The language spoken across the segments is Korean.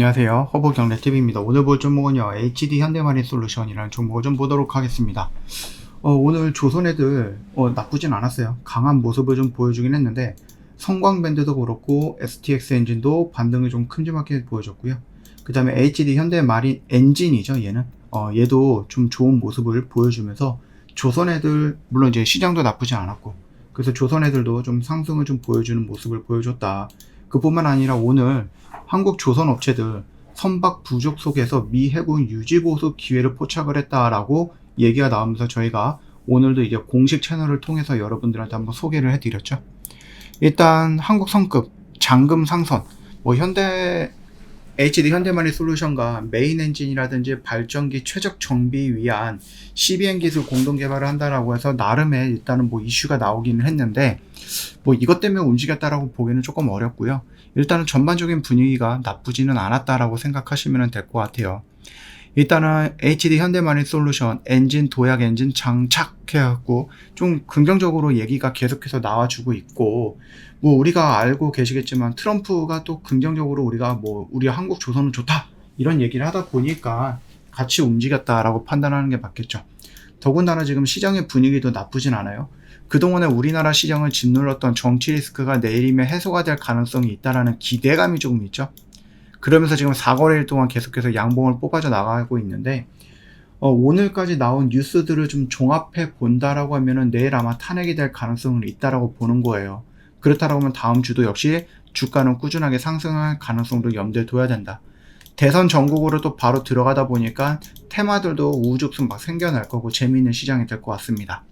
안녕하세요. 허브경례TV입니다. 오늘 볼 종목은요, HD 현대마린 솔루션이라는 종목을 좀 보도록 하겠습니다. 어, 오늘 조선 애들, 어, 나쁘진 않았어요. 강한 모습을 좀 보여주긴 했는데, 성광밴드도 그렇고, STX 엔진도 반등을 좀 큼지막하게 보여줬고요. 그 다음에 HD 현대마린 엔진이죠, 얘는. 어, 얘도 좀 좋은 모습을 보여주면서, 조선 애들, 물론 이제 시장도 나쁘지 않았고, 그래서 조선 애들도 좀 상승을 좀 보여주는 모습을 보여줬다. 그뿐만 아니라 오늘 한국 조선 업체들 선박 부족 속에서 미 해군 유지 보수 기회를 포착을 했다라고 얘기가 나오면서 저희가 오늘도 이제 공식 채널을 통해서 여러분들한테 한번 소개를 해드렸죠. 일단 한국 성급 장금 상선 뭐 현대 HD 현대마리 솔루션과 메인 엔진이라든지 발전기 최적 정비 위한 CBN 기술 공동 개발을 한다라고 해서 나름의 일단은 뭐 이슈가 나오기는 했는데 뭐 이것 때문에 움직였다라고 보기는 조금 어렵고요. 일단은 전반적인 분위기가 나쁘지는 않았다라고 생각하시면 될 것 같아요. 일단은 HD 현대마린 솔루션 엔진 도약 엔진 장착해갖고 좀 긍정적으로 얘기가 계속해서 나와주고 있고 뭐 우리가 알고 계시겠지만 트럼프가 또 긍정적으로 우리가 뭐 우리 한국 조선은 좋다 이런 얘기를 하다 보니까 같이 움직였다라고 판단하는 게 맞겠죠. 더군다나 지금 시장의 분위기도 나쁘진 않아요. 그동안에 우리나라 시장을 짓눌렀던 정치 리스크가 내일이면 해소가 될 가능성이 있다라는 기대감이 조금 있죠. 그러면서 지금 4거래일 동안 계속해서 양봉을 뽑아져 나가고 있는데 어, 오늘까지 나온 뉴스들을 좀 종합해 본다라고 하면은 내일 아마 탄핵이 될 가능성은 있다라고 보는 거예요. 그렇다라고 하면 다음 주도 역시 주가는 꾸준하게 상승할 가능성도 염두에 둬야 된다. 대선 전국으로 또 바로 들어가다 보니까 테마들도 우후죽순 막 생겨날 거고 재미있는 시장이 될 것 같습니다.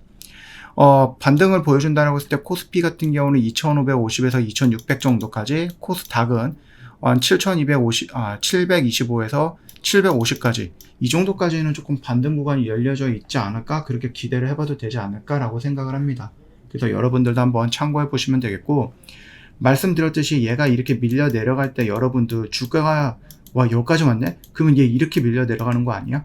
어, 반등을 보여준다고 했을 때 코스피 같은 경우는 2,550에서 2,600 정도까지, 코스닥은 한 7,250, 아, 725에서 750까지 이 정도까지는 조금 반등 구간이 열려져 있지 않을까 그렇게 기대를 해봐도 되지 않을까라고 생각을 합니다. 그래서 여러분들도 한번 참고해 보시면 되겠고 말씀드렸듯이 얘가 이렇게 밀려 내려갈 때 여러분들 주가가 와 여기까지 왔네? 그러면 얘 이렇게 밀려 내려가는 거 아니야?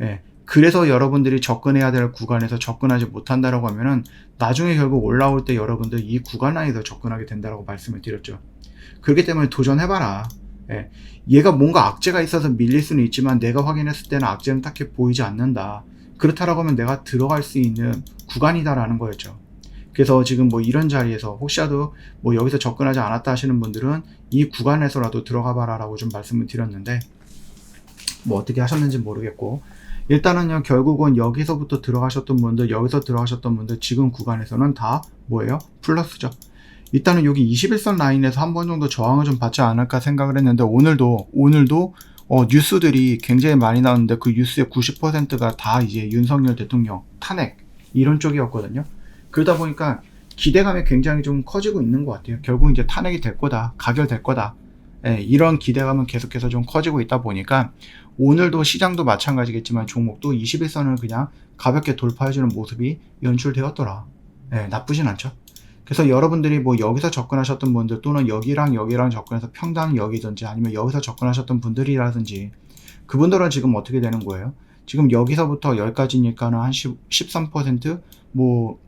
예. 그래서 여러분들이 접근해야 될 구간에서 접근하지 못한다라고 하면은 나중에 결국 올라올 때 여러분들 이 구간 안에서 접근하게 된다라고 말씀을 드렸죠. 그렇기 때문에 도전해봐라. 예. 얘가 뭔가 악재가 있어서 밀릴 수는 있지만 내가 확인했을 때는 악재는 딱히 보이지 않는다. 그렇다라고 하면 내가 들어갈 수 있는 구간이다라는 거였죠. 그래서 지금 뭐 이런 자리에서 혹시라도 뭐 여기서 접근하지 않았다 하시는 분들은 이 구간에서라도 들어가 봐라라고 좀 말씀을 드렸는데 뭐 어떻게 하셨는지 모르겠고 일단은요 결국은 여기서부터 들어가셨던 분들 여기서 들어가셨던 분들 지금 구간에서는 다 뭐예요 플러스죠 일단은 여기 21선 라인에서 한 번 정도 저항을 좀 받지 않을까 생각을 했는데 오늘도 오늘도 어, 뉴스들이 굉장히 많이 나왔는데 그 뉴스의 90%가 다 이제 윤석열 대통령 탄핵 이런 쪽이었거든요. 그러다 보니까 기대감이 굉장히 좀 커지고 있는 것 같아요. 결국 이제 탄핵이 될 거다, 가결될 거다. 예, 이런 기대감은 계속해서 좀 커지고 있다 보니까 오늘도 시장도 마찬가지겠지만 종목도 21선을 그냥 가볍게 돌파해주는 모습이 연출되었더라. 예, 나쁘진 않죠. 그래서 여러분들이 뭐 여기서 접근하셨던 분들 또는 여기랑 여기랑 접근해서 평당 여기든지 아니면 여기서 접근하셨던 분들이라든지 그분들은 지금 어떻게 되는 거예요? 지금 여기서부터 여기까지니까는 한 10, 13%뭐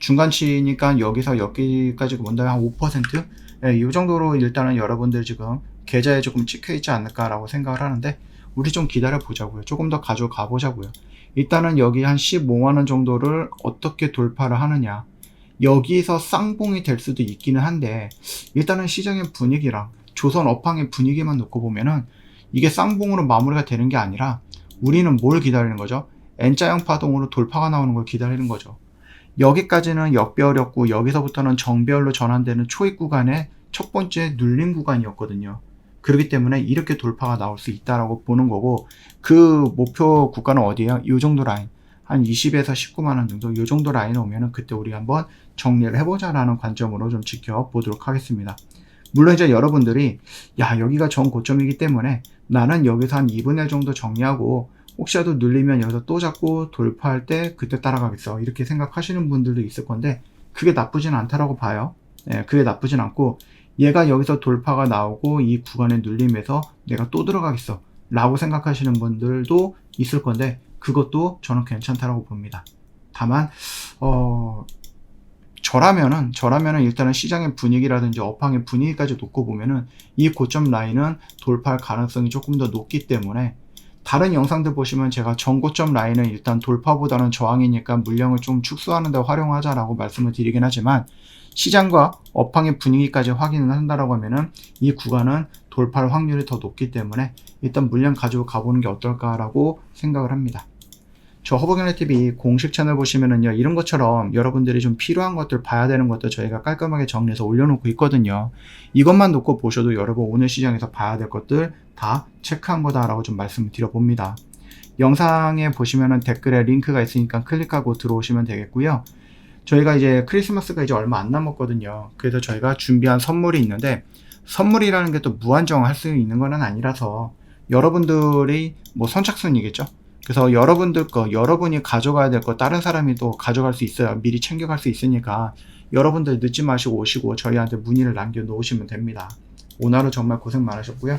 중간치니까 여기서 여기까지 본다면 한 5%? 예, 이 정도로 일단은 여러분들 지금 계좌에 조금 찍혀 있지 않을까라고 생각을 하는데 우리 좀 기다려 보자고요. 조금 더 가져가 보자고요. 일단은 여기 한 15만 원 정도를 어떻게 돌파를 하느냐. 여기서 쌍봉이 될 수도 있기는 한데 일단은 시장의 분위기랑 조선 업황의 분위기만 놓고 보면은 이게 쌍봉으로 마무리가 되는 게 아니라 우리는 뭘 기다리는 거죠? N자형 파동으로 돌파가 나오는 걸 기다리는 거죠. 여기까지는 역배열이었고 여기서부터는 정배열로 전환되는 초입 구간의 첫 번째 눌림 구간이었거든요. 그렇기 때문에 이렇게 돌파가 나올 수 있다라고 보는 거고 그 목표 구간은 어디예요? 이 정도 라인. 한 20에서 19만 원 정도 이 정도 라인 오면은 그때 우리 한번 정리를 해보자라는 관점으로 좀 지켜보도록 하겠습니다. 물론 이제 여러분들이 야 여기가 전 고점이기 때문에 나는 여기서 한 2분의 1 정도 정리하고 혹시라도 눌리면 여기서 또 잡고 돌파할 때 그때 따라가겠어 이렇게 생각하시는 분들도 있을 건데 그게 나쁘진 않다라고 봐요. 예, 그게 나쁘진 않고 얘가 여기서 돌파가 나오고 이 구간에 눌림에서 내가 또 들어가겠어 라고 생각하시는 분들도 있을 건데 그것도 저는 괜찮다라고 봅니다. 다만 어 저라면은 저라면은 일단은 시장의 분위기라든지 업황의 분위기까지 놓고 보면은 이 고점 라인은 돌파할 가능성이 조금 더 높기 때문에 다른 영상들 보시면 제가 전고점 라인은 일단 돌파보다는 저항이니까 물량을 좀 축소하는 데 활용하자라고 말씀을 드리긴 하지만 시장과 업황의 분위기까지 확인을 한다라고 하면은 이 구간은 돌파할 확률이 더 높기 때문에 일단 물량 가지고 가보는 게 어떨까라고 생각을 합니다. 저 허브경례 TV 공식 채널 보시면은요 이런 것처럼 여러분들이 좀 필요한 것들 봐야 되는 것들 저희가 깔끔하게 정리해서 올려놓고 있거든요. 이것만 놓고 보셔도 여러분 오늘 시장에서 봐야 될 것들 다 체크한 거다라고 좀 말씀을 드려봅니다. 영상에 보시면은 댓글에 링크가 있으니까 클릭하고 들어오시면 되겠고요. 저희가 이제 크리스마스가 이제 얼마 안 남았거든요. 그래서 저희가 준비한 선물이 있는데 선물이라는 게 또 무한정 할 수 있는 건 아니라서 여러분들이 뭐 선착순이겠죠. 그래서 여러분들 거, 여러분이 가져가야 될 거 다른 사람이 또 가져갈 수 있어요. 미리 챙겨갈 수 있으니까 여러분들 늦지 마시고 오시고 저희한테 문의를 남겨 놓으시면 됩니다. 오늘 하루 정말 고생 많으셨고요.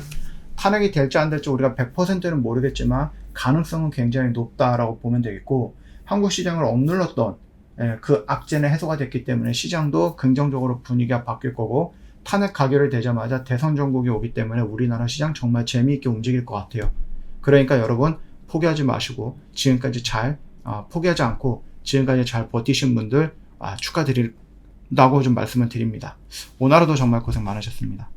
탄핵이 될지 안 될지 우리가 100%는 모르겠지만 가능성은 굉장히 높다라고 보면 되겠고 한국 시장을 억눌렀던 예, 그 악재는 해소가 됐기 때문에 시장도 긍정적으로 분위기가 바뀔 거고 탄핵 가결이 되자마자 대선 정국이 오기 때문에 우리나라 시장 정말 재미있게 움직일 것 같아요. 그러니까 여러분 포기하지 마시고 지금까지 잘 아, 포기하지 않고 지금까지 잘 버티신 분들 아, 축하드린다고 좀 말씀을 드립니다. 하루도 정말 고생 많으셨습니다.